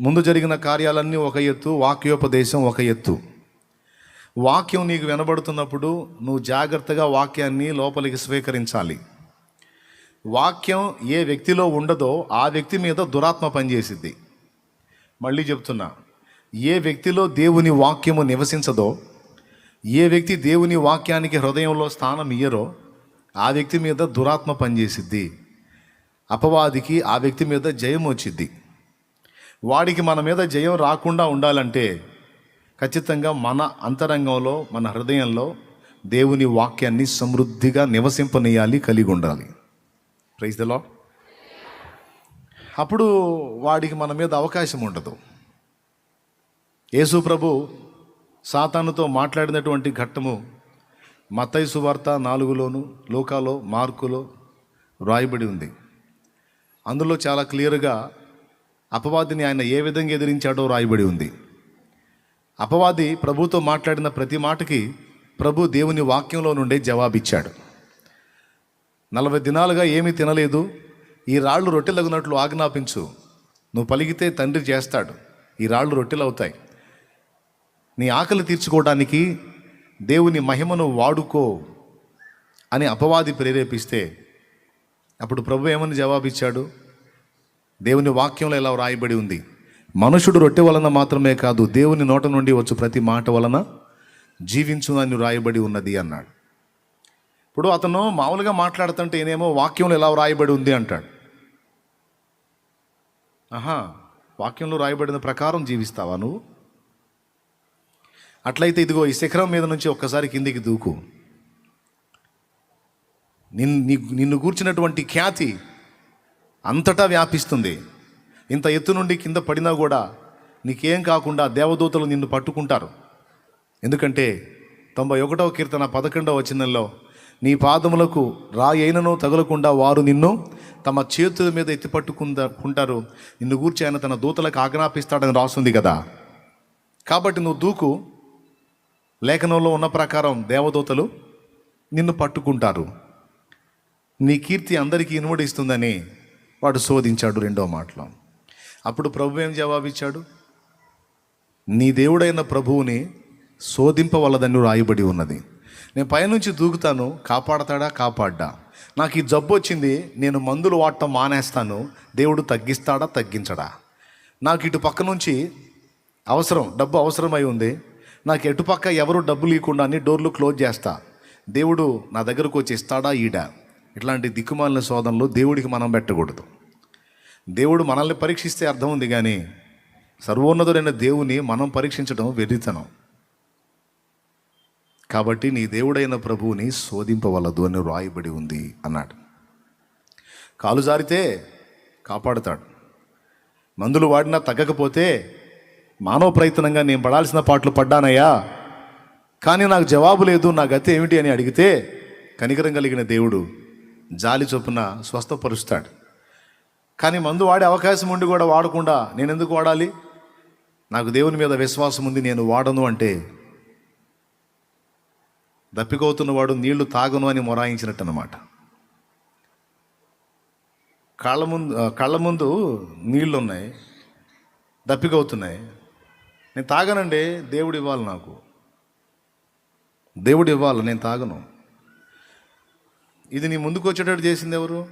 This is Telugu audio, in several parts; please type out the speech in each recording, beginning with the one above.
ముందు జరిగిన కార్యాలన్నీ ఒక ఎత్తు వాక్యోపదేశం ఒక ఎత్తు. వాక్యం నీకు వినబడుతున్నప్పుడు నువ్వు జాగ్రత్తగా వాక్యాన్ని లోపలికి స్వీకరించాలి. వాక్యం ఏ వ్యక్తిలో ఉండదో ఆ వ్యక్తి మీద దురాత్మ పనిచేసిద్ది. మళ్ళీ చెప్తున్నా ఏ వ్యక్తిలో దేవుని వాక్యము నివసించదో ఏ వ్యక్తి దేవుని వాక్యానికి హృదయంలో స్థానం ఇయ్యరో ఆ వ్యక్తి మీద దురాత్మ పనిచేసిద్ది. అపవాదికి ఆ వ్యక్తి మీద జయం వచ్చిద్ది వాడికి మన మీద జయం రాకుండా ఉండాలంటే ఖచ్చితంగా మన అంతరంగంలో మన హృదయంలో దేవుని వాక్యాన్ని సమృద్ధిగా నివసింపనీయాలి కలిగి ఉండాలి. ప్రైజ్ ద అప్పుడు వాడికి మన మీద అవకాశం ఉండదు. యేసు ప్రభు సాతానుతో మాట్లాడినటువంటి ఘట్టము మత్తయి సువార్త నాలుగులోను లోకాలో మార్కులో వ్రాయబడి ఉంది. అందులో చాలా క్లియర్గా అపవాదిని ఆయన ఏ విధంగా ఎదిరించాడో రాయబడి ఉంది. అపవాది ప్రభుతో మాట్లాడిన ప్రతి మాటకి ప్రభు దేవుని వాక్యంలో నుండే జవాబిచ్చాడు. నలభై దినాలుగా ఏమీ తినలేదు ఈ రాళ్ళు రొట్టెలగునట్లు ఆజ్ఞాపించు నువ్వు పలిగితే తండ్రి చేస్తాడు ఈ రాళ్ళు రొట్టెలు అవుతాయి నీ ఆకలి తీర్చుకోవడానికి దేవుని మహిమను వాడుకో అని అపవాది ప్రేరేపిస్తే అప్పుడు ప్రభు ఏమని జవాబిచ్చాడు? దేవుని వాక్యంలో ఎలా వ్రాయబడి ఉంది? మనుషుడు రొట్టె వలన మాత్రమే కాదు దేవుని నోట నుండి వచ్చు ప్రతి మాట వలన జీవించునని వ్రాయబడి ఉన్నది అన్నాడు. ఇప్పుడు అతను మామూలుగా మాట్లాడుతుంటే ఏనేమో వాక్యంలో ఎలా వ్రాయబడి ఉంది అంటాడు. ఆహా వాక్యంలో రాయబడిన ప్రకారం జీవిస్తావా నువ్వు? అట్లయితే ఇదిగో ఈ శిఖరం మీద నుంచి ఒక్కసారి కిందికి దూకు. నిన్ను నిన్ను కూర్చున్నటువంటి ఖ్యాతి అంతటా వ్యాపిస్తుంది. ఇంత ఎత్తు నుండి కింద పడినా కూడా నీకేం కాకుండా దేవదూతలు నిన్ను పట్టుకుంటారు. ఎందుకంటే తొంభై ఒకటవ కీర్తన పదకొండవ వచనంలో నీ పాదములకు రాయైనను తగలకుండా వారు నిన్ను తమ చేతుల మీద ఎత్తి పట్టుకుంటారు నిన్ను గూర్చి ఆయన తన దూతలకు ఆజ్ఞాపిస్తాడని రాస్తుంది కదా కాబట్టి నువ్వు దూకు. లేఖనంలో ఉన్న ప్రకారం దేవదూతలు నిన్ను పట్టుకుంటారు. నీ కీర్తి అందరికీ ఇనుమడిస్తుందని వాడు శోధించాడు రెండో మాటలో. అప్పుడు ప్రభు ఏం జవాబిచ్చాడు? నీ దేవుడైన ప్రభువుని శోధింపవలదని రాయబడి ఉన్నది. నేను పైనుంచి దూకుతాను కాపాడతాడా కాపాడ్డా? నాకు ఈ జబ్బు వచ్చింది నేను మందులు వాడటం మానేస్తాను దేవుడు తగ్గిస్తాడా తగ్గించడా? నాకు ఇటు పక్క నుంచి అవసరం డబ్బు అవసరమై ఉంది. నాకు ఎటుపక్క ఎవరు డబ్బు లేకుండా అన్ని డోర్లు క్లోజ్ చేస్తా. దేవుడు నా దగ్గరకు వచ్చి ఇస్తాడా ఈడా? ఇట్లాంటి దిక్కుమాలిన శోధనలు దేవుడికి మనం పెట్టకూడదు. దేవుడు మనల్ని పరీక్షిస్తే అర్థం ఉంది కానీ సర్వోన్నతుడైన దేవుని మనం పరీక్షించడం వెర్రితనం. కాబట్టి నీ దేవుడైన ప్రభువుని శోధింపవలదు అని రాయబడి ఉంది అన్నాడు. కాలు జారితే కాపాడుతాడు. మందులు వాడినా తగ్గకపోతే మానవ ప్రయత్నంగా నేను పడాల్సిన పాటలు పడ్డానయ్యా. కానీ నాకు జవాబు లేదు నా గతి ఏమిటి అని అడిగితే కనికరం కలిగిన దేవుడు జాలి చొప్పున స్వస్థపరుస్తాడు. కానీ మందు వాడే అవకాశం ఉండి కూడా వాడకుండా నేను ఎందుకు వాడాలి? నాకు దేవుని మీద విశ్వాసం ఉంది నేను వాడను అంటే దప్పికవుతున్నవాడు నీళ్ళు తాగను అని మొరాయించినట్టు అనమాట కళ్ళ ముందు కళ్ళ ముందు నీళ్ళు ఉన్నాయి దప్పికవుతున్నాయి. నేను తాగనండి దేవుడు ఇవ్వాలి నాకు. దేవుడు ఇవ్వాలి నేను తాగను. ఇది నీ ముందుకు వచ్చేటట్టు చేసింది ఎవరు?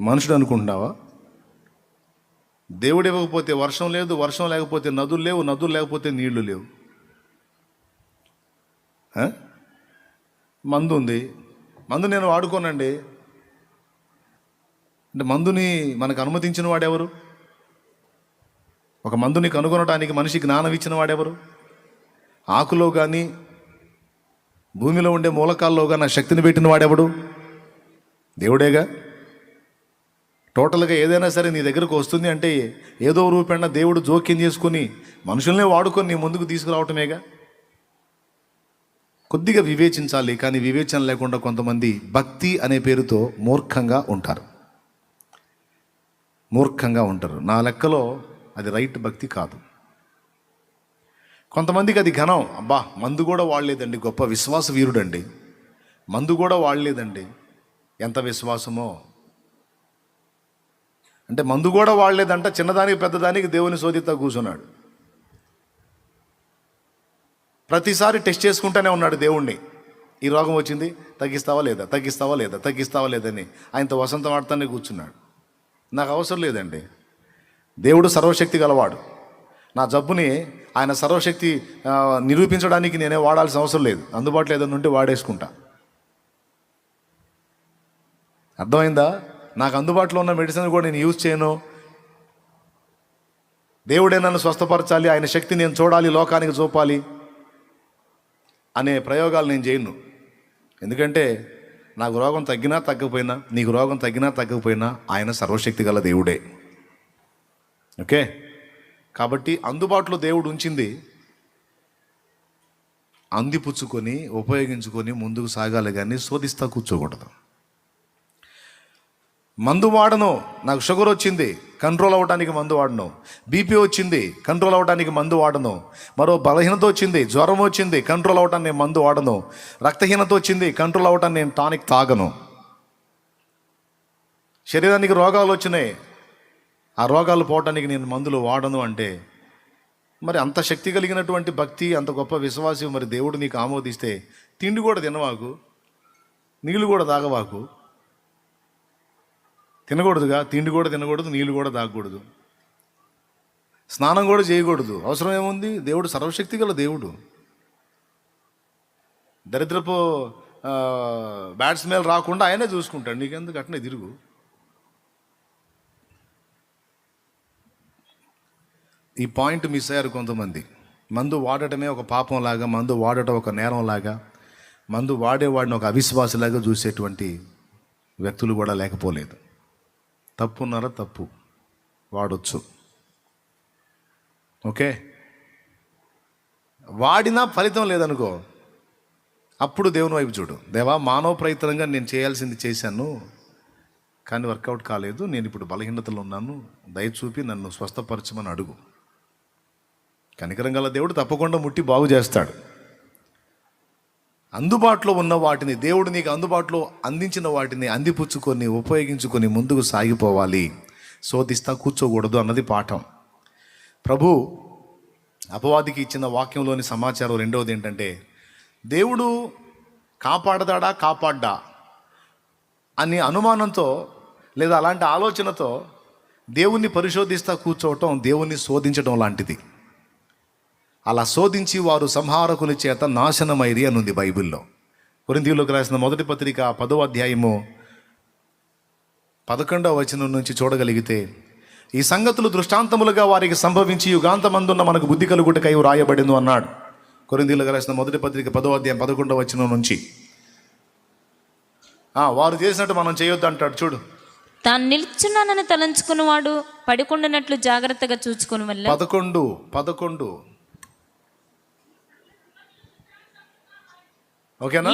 మనుషుడు అనుకుంటున్నావా? దేవుడు ఇవ్వకపోతే వర్షం లేదు వర్షం లేకపోతే నదులు లేవు నదులు లేకపోతే నీళ్ళు లేవు? మందు ఉంది. మందు నేను వాడుకోనండి. అంటే మందుని మనకు అనుమతించిన వాడెవరు ఒక మందుని కనుగొనడానికి మనిషి జ్ఞానం ఇచ్చిన వాడెవరు ఆకులో కానీ భూమిలో ఉండే మూలకాల్లో కానీ ఆ శక్తిని పెట్టిన వాడెవడు దేవుడేగా? టోటల్గా ఏదైనా సరే నీ దగ్గరకు వస్తుంది అంటే ఏదో రూపేణ దేవుడు జోక్యం చేసుకుని మనుషుల్నే వాడుకొని నీ ముందుకు తీసుకురావటమేగా? కొద్దిగా వివేచించాలి కానీ వివేచన లేకుండా కొంతమంది భక్తి అనే పేరుతో మూర్ఖంగా ఉంటారు. మూర్ఖంగా ఉంటారు. నా లెక్కలో అది రైట్ భక్తి కాదు. కొంతమందికి అది ఘనం. అబ్బా మందు కూడా వాడలేదండి. గొప్ప విశ్వాస వీరుడండి. మందు కూడా వాడలేదండి. ఎంత విశ్వాసమో. అంటే మందు కూడా వాడలేదంట చిన్నదానికి పెద్దదానికి దేవుని శోధిత కూర్చున్నాడు. ప్రతిసారి టెస్ట్ చేసుకుంటూనే ఉన్నాడు దేవుణ్ణి. ఈ రోగం వచ్చింది తగ్గిస్తావా లేదా? తగ్గిస్తావా లేదా? తగ్గిస్తావా లేదని ఆయనతో వసంతం ఆడుతానే కూర్చున్నాడు. నాకు అవసరం లేదండి. దేవుడు సర్వశక్తి గలవాడు. నా జబ్బుని ఆయన సర్వశక్తి నిరూపించడానికి నేనే వాడాల్సిన అవసరం లేదు. అందుబాటులో ఏదైనా ఉంటే వాడేసుకుంటా. అర్థమైందా? నాకు అందుబాటులో ఉన్న మెడిసిన్ కూడా నేను యూజ్ చేయను. దేవుడే నన్ను స్వస్థపరచాలి ఆయన శక్తి నేను చూడాలి లోకానికి చూపాలి అనే ప్రయోగాలు నేను చేయను. ఎందుకంటే నాకు రోగం తగ్గినా తగ్గకపోయినా నీకు రోగం తగ్గినా తగ్గకపోయినా ఆయన సర్వశక్తి గల దేవుడే. ఓకే? కాబట్టి అందుబాటులో దేవుడు ఉంచింది అందిపుచ్చుకొని ఉపయోగించుకొని ముందుకు సాగాలి కానీ శోధిస్తా కూర్చోకూడదు. మందు వాడను. నాకు షుగర్ వచ్చింది కంట్రోల్ అవ్వడానికి మందు వాడను. బీపీ వచ్చింది కంట్రోల్ అవ్వడానికి మందు వాడను. మరో బలహీనత వచ్చింది జ్వరం వచ్చింది కంట్రోల్ అవ్వడానికి నేను మందు వాడను. రక్తహీనత వచ్చింది కంట్రోల్ అవ్వడానికి నేను టానిక్ తాగను. శరీరానికి రోగాలు వచ్చినాయి. ఆ రోగాలు పోవటానికి నేను మందులు వాడను అంటే మరి అంత శక్తి కలిగినటువంటి భక్తి అంత గొప్ప విశ్వాసం మరి దేవుడు నీకు ఆమోదిస్తే తిండి కూడా తినవాకు నీళ్ళు కూడా తాగవాకు. తినకూడదుగా తిండి కూడా తినకూడదు నీళ్ళు కూడా తాగకూడదు. స్నానం కూడా చేయకూడదు. అవసరం ఏముంది? దేవుడు సర్వశక్తి గల దేవుడు. దరిద్రపు ఆ, స్మెల్ రాకుండా ఆయనే చూసుకుంటాడు. నీకెందుకు అట్నే తిరుగు? ఈ పాయింట్ మిస్ అయ్యారు కొంతమంది. మందు వాడటమే ఒక పాపంలాగా మందు వాడటం ఒక నేరంలాగా మందు వాడేవాడిని ఒక అవిశ్వాసలాగా చూసేటువంటి వ్యక్తులు కూడా లేకపోలేదు. తప్పున్నారా తప్పు. వాడొచ్చు. ఓకే? వాడినా ఫలితం లేదనుకో అప్పుడు దేవుని వైపు చూడు. దేవా మానవ ప్రయత్నంగా నేను చేయాల్సింది చేశాను కానీ వర్కౌట్ కాలేదు. నేను ఇప్పుడు బలహీనతలో ఉన్నాను. దయచూపి నన్ను స్వస్థపరచమని అడుగు. కనికరం గల దేవుడు తప్పకుండా ముట్టి బాగు చేస్తాడు. అందుబాటులో ఉన్న వాటిని దేవుడు నీకు అందుబాటులో అందించిన వాటిని అందిపుచ్చుకొని ఉపయోగించుకొని ముందుకు సాగిపోవాలి. శోధిస్తా కూర్చోకూడదు అన్నది పాఠం. ప్రభు అపవాదికి ఇచ్చిన వాక్యంలోని సమాచారం రెండవది ఏంటంటే దేవుడు కాపాడదాడా కాపాడ్డా అనే అనుమానంతో లేదా అలాంటి ఆలోచనతో దేవుణ్ణి పరిశోధిస్తా కూర్చోవటం దేవుణ్ణి శోధించడం లాంటిది. అలా శోధించి వారు సంహారకుని చేత నాశనమైరి అని ఉంది బైబిల్లో. కొరింథీయులకు రాసిన మొదటి పత్రిక పదో అధ్యాయము పదకొండవ వచనం నుంచి చూడగలిగితే ఈ సంగతులు దృష్టాంతములుగా వారికి సంభవించి యుగాంతమందున్న మనకు బుద్ధి కలుగుటకై రాయబడింది అన్నాడు. కొరింథీయులకు రాసిన మొదటి పత్రిక పదో అధ్యాయం పదకొండవ వచనం నుంచి. ఆ, వారు చేసినట్టు మనం చేయొద్దు అంటాడు చూడు. తాను నిల్చున్నానని తలంచుకున్నవాడు పడికొండినట్లు జాగ్రత్తగా వల్ల పదకొండు పదకొండు. ఓకేనా?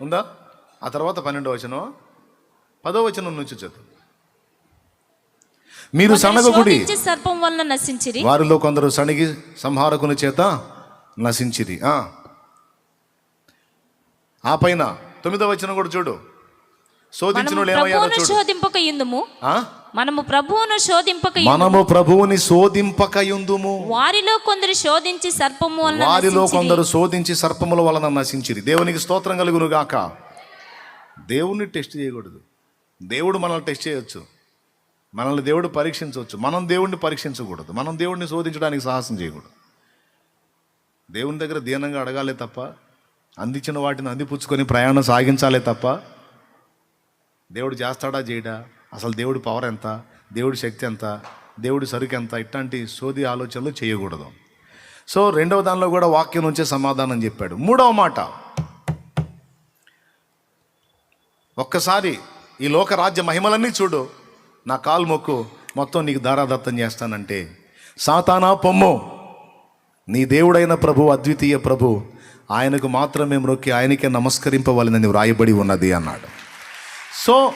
ఉందా? ఆ తర్వాత పన్నెండవ వచనం. పదో వచనం నుంచి చదువు. మీరు సనగకుడి సర్పం వలన నశించిరి. వారిలో కొందరు సణిగి సంహారకుని చేత నశించిరి. ఆ. పైన తొమ్మిదవ వచనం కూడా చూడు. శోధించిన శోధింపక ఇందుము ఆ? మనము ప్రభువును శోధింపక. మనము ప్రభువుని శోధింపకయుందుము. వారిలో కొందరు శోధించి సర్పము వలన వారిలో. కొందరు శోధించి సర్పముల వలన నశించిరి. దేవునికి స్తోత్రం కలుగును గాక దేవుణ్ణి టెస్ట్ చేయకూడదు. దేవుడు మనల్ని టెస్ట్ చేయొచ్చు. మనల్ని దేవుడు పరీక్షించవచ్చు. మనం దేవుణ్ణి పరీక్షించకూడదు. మనం దేవుణ్ణి శోధించడానికి సాహసం చేయకూడదు. దేవుని దగ్గర దీనంగా అడగాలే తప్ప అందించిన వాటిని అందిపుచ్చుకొని ప్రయాణం సాగించాలే తప్ప దేవుడు చేస్తాడా చేయడా? అసలు దేవుడి పవర్ ఎంత? దేవుడి శక్తి ఎంత? దేవుడి సరుకు ఎంత? ఇట్లాంటి సోది ఆలోచనలు చేయకూడదు. సో రెండవ దానిలో కూడా వాక్యం నుంచే సమాధానం చెప్పాడు. మూడవ మాట. ఒక్కసారి ఈ లోక రాజ్య మహిమలన్నీ చూడు. నా కాలు మొక్కు మొత్తం నీకు దారాదత్తం చేస్తానంటే సాతానా పొమ్ము. నీ దేవుడైన ప్రభు అద్వితీయ ప్రభు ఆయనకు మాత్రమే మ్రొక్కి ఆయనకే నమస్కరింపవాలని వ్రాయబడి ఉన్నది అన్నాడు. సో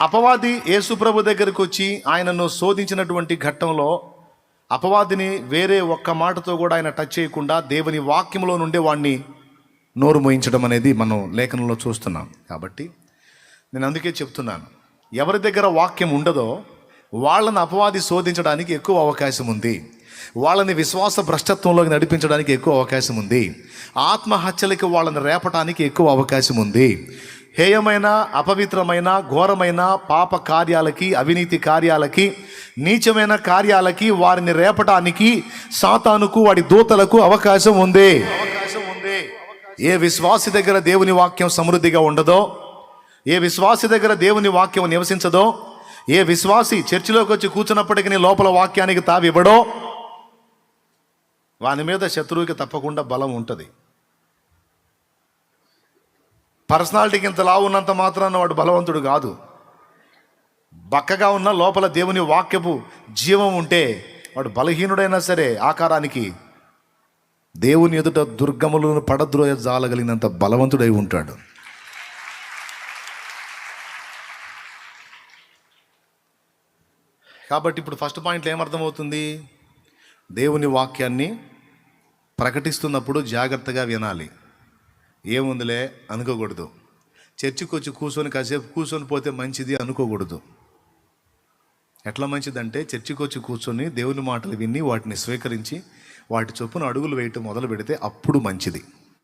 అపవాది యేసుప్రభు దగ్గరకు వచ్చి ఆయనను శోధించినటువంటి ఘట్టంలో అపవాదిని వేరే ఒక్క మాటతో కూడా ఆయన టచ్ చేయకుండా దేవుని వాక్యంలో నుండే వాడిని నోరు మోయించడం అనేది మనం లేఖనంలో చూస్తున్నాం. కాబట్టి నేను అందుకే చెప్తున్నాను. ఎవరి దగ్గర వాక్యం ఉండదో వాళ్ళని అపవాది శోధించడానికి ఎక్కువ అవకాశం ఉంది. వాళ్ళని విశ్వాస భ్రష్టత్వంలోకి నడిపించడానికి ఎక్కువ అవకాశం ఉంది. ఆత్మహత్యలకి వాళ్ళని రేపటానికి ఎక్కువ అవకాశం ఉంది. హేయమైన అపవిత్రమైన ఘోరమైన పాప కార్యాలకి అవినీతి కార్యాలకి నీచమైన కార్యాలకి వారిని రేపటానికి సాతానుకు వాడి దూతలకు అవకాశం ఉంది. అవకాశం ఏ విశ్వాసి దగ్గర దేవుని వాక్యం సమృద్ధిగా ఉండదో ఏ విశ్వాసి దగ్గర దేవుని వాక్యం నివసించదో ఏ విశ్వాసి చర్చిలోకి వచ్చి కూర్చున్నప్పటికీ లోపల వాక్యానికి తావివ్వడో వాని మీద శత్రువుకి తప్పకుండా బలం ఉంటుంది. పర్సనాలిటీకి ఇంత లావు ఉన్నంత మాత్రాన వాడు బలవంతుడు కాదు. బక్కగా ఉన్న లోపల దేవుని వాక్యపు జీవం ఉంటే వాడు బలహీనుడైనా సరే ఆకారానికి దేవుని ఎదుట దుర్గములను పడద్రోయ జాలగలిగినంత బలవంతుడై ఉంటాడు. కాబట్టి ఇప్పుడు ఫస్ట్ పాయింట్లో ఏమర్థమవుతుంది? దేవుని వాక్యాన్ని ప్రకటిస్తున్నప్పుడు జాగ్రత్తగా వినాలి. ఏముందిలే? అనుకోకూడదు. చర్చికి వచ్చి కూర్చొని కాసేపు కూర్చొని పోతే మంచిది అనుకోకూడదు. ఎట్లా మంచిదంటే చర్చికి వచ్చి కూర్చొని దేవుని మాటలు విని వాటిని స్వీకరించి వాటి చొప్పున అడుగులు వేయటం మొదలు పెడితే అప్పుడు మంచిది.